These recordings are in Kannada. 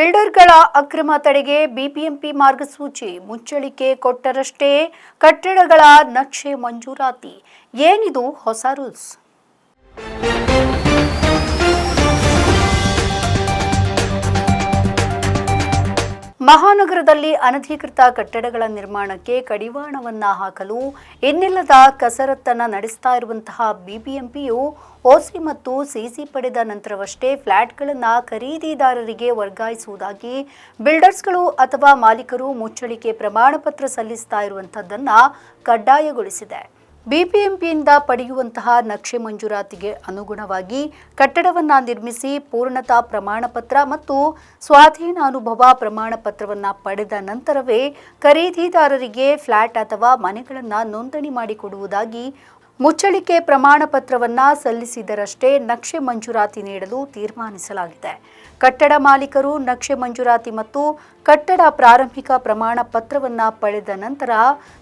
ಬಿಲ್ಡರ್ಗಳ ಅಕ್ರಮ ತಡೆಗೆ ಬಿಬಿಎಂಪಿ ಮಾರ್ಗಸೂಚಿ ಮುಚ್ಚಳಿಕೆ ಕೊಟ್ಟರಷ್ಟೇ ಕಟ್ಟಡಗಳ ನಕ್ಷೆ ಮಂಜೂರಾತಿ. ಏನಿದು ಹೊಸ ರೂಲ್ಸ್? ಮಹಾನಗರದಲ್ಲಿ ಅನಧಿಕೃತ ಕಟ್ಟಡಗಳ ನಿರ್ಮಾಣಕ್ಕೆ ಕಡಿವಾಣವನ್ನ ಹಾಕಲು ಇನ್ನಿಲ್ಲದ ಕಸರತ್ತನ್ನ ನಡೆಸ್ತಾ ಇರುವಂತಹ ಬಿಬಿಎಂಪಿಯು ಓಸಿ ಮತ್ತು ಸಿಸಿ ಪಡೆದ ನಂತರವಷ್ಟೇ ಫ್ಲ್ಯಾಟ್ಗಳನ್ನು ಖರೀದಿದಾರರಿಗೆ ವರ್ಗಾಯಿಸುವುದಾಗಿ ಬಿಲ್ಡರ್ಸ್ಗಳು ಅಥವಾ ಮಾಲೀಕರು ಮುಚ್ಚಳಿಕೆ ಪ್ರಮಾಣಪತ್ರ ಸಲ್ಲಿಸ್ತಾ ಇರುವಂಥದ್ದನ್ನು ಕಡ್ಡಾಯಗೊಳಿಸಿದೆ. ಬಿಬಿಎಂಪಿಯಿಂದ ಪಡೆಯುವಂತಹ ನಕ್ಷೆ ಮಂಜೂರಾತಿಗೆ ಅನುಗುಣವಾಗಿ ಕಟ್ಟಡವನ್ನು ನಿರ್ಮಿಸಿ ಪೂರ್ಣತಾ ಪ್ರಮಾಣ ಪತ್ರ ಮತ್ತು ಸ್ವಾಧೀನ ಅನುಭವ ಪ್ರಮಾಣ ಪತ್ರವನ್ನು ಪಡೆದ ನಂತರವೇ ಖರೀದಿದಾರರಿಗೆ ಫ್ಲಾಟ್ ಅಥವಾ ಮನೆಗಳನ್ನು ನೋಂದಣಿ ಮಾಡಿಕೊಡುವುದಾಗಿ ಮುಚ್ಚಳಿಕೆ ಪ್ರಮಾಣ ಪತ್ರವನ್ನ ಸಲ್ಲಿಸಿದರಷ್ಟೇ ನಕ್ಷೆ ಮಂಜೂರಾತಿ ನೀಡಲು ತೀರ್ಮಾನಿಸಲಾಗಿದೆ. ಕಟ್ಟಡ ಮಾಲೀಕರು ನಕ್ಷೆ ಮಂಜೂರಾತಿ ಮತ್ತು ಕಟ್ಟಡ ಪ್ರಾರಂಭಿಕ ಪ್ರಮಾಣ ಪತ್ರವನ್ನು ಪಡೆದ ನಂತರ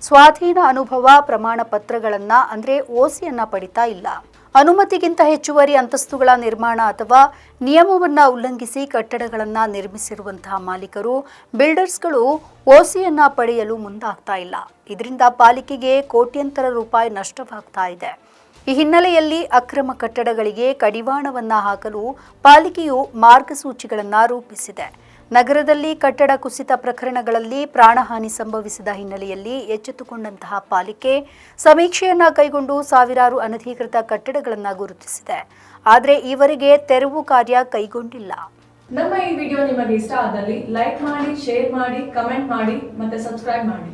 ಸ್ವಾಧೀನ ಅನುಭವ ಪ್ರಮಾಣ ಪತ್ರಗಳನ್ನು ಅಂದರೆ ಓಸಿಯನ್ನು ಪಡಿತಾ ಇಲ್ಲ. ಅನುಮತಿಗಿಂತ ಹೆಚ್ಚುವರಿ ಅಂತಸ್ತುಗಳ ನಿರ್ಮಾಣ ಅಥವಾ ನಿಯಮವನ್ನು ಉಲ್ಲಂಘಿಸಿ ಕಟ್ಟಡಗಳನ್ನು ನಿರ್ಮಿಸಿರುವಂತಹ ಮಾಲೀಕರು, ಬಿಲ್ಡರ್ಸ್ಗಳು ಓಸಿಯನ್ನು ಪಡೆಯಲು ಮುಂದಾಗ್ತಾ ಇಲ್ಲ. ಇದರಿಂದ ಪಾಲಿಕೆಗೆ ಕೋಟ್ಯಂತರ ರೂಪಾಯಿ ನಷ್ಟವಾಗ್ತಾ ಇದೆ. ಈ ಹಿನ್ನೆಲೆಯಲ್ಲಿ ಅಕ್ರಮ ಕಟ್ಟಡಗಳಿಗೆ ಕಡಿವಾಣವನ್ನು ಹಾಕಲು ಪಾಲಿಕೆಯು ಮಾರ್ಗಸೂಚಿಗಳನ್ನು ರೂಪಿಸಿದೆ. ನಗರದಲ್ಲಿ ಕಟ್ಟಡ ಕುಸಿತ ಪ್ರಕರಣಗಳಲ್ಲಿ ಪ್ರಾಣಹಾನಿ ಸಂಭವಿಸಿದ ಹಿನ್ನೆಲೆಯಲ್ಲಿ ಎಚ್ಚೆತ್ತುಕೊಂಡಂತಹ ಪಾಲಿಕೆ ಸಮೀಕ್ಷೆಯನ್ನ ಕೈಗೊಂಡು ಸಾವಿರಾರು ಅನಧಿಕೃತ ಕಟ್ಟಡಗಳನ್ನು ಗುರುತಿಸಿದೆ. ಆದರೆ ಈವರೆಗೆ ತೆರವು ಕಾರ್ಯ ಕೈಗೊಂಡಿಲ್ಲ. ನಮ್ಮ ಈ ವಿಡಿಯೋ ನಿಮಗೆ ಇಷ್ಟ ಆದಲ್ಲಿ ಲೈಕ್ ಮಾಡಿ, ಶೇರ್ ಮಾಡಿ, ಕಮೆಂಟ್ ಮಾಡಿ ಮತ್ತೆ ಸಬ್ಸ್ಕ್ರೈಬ್ ಮಾಡಿ.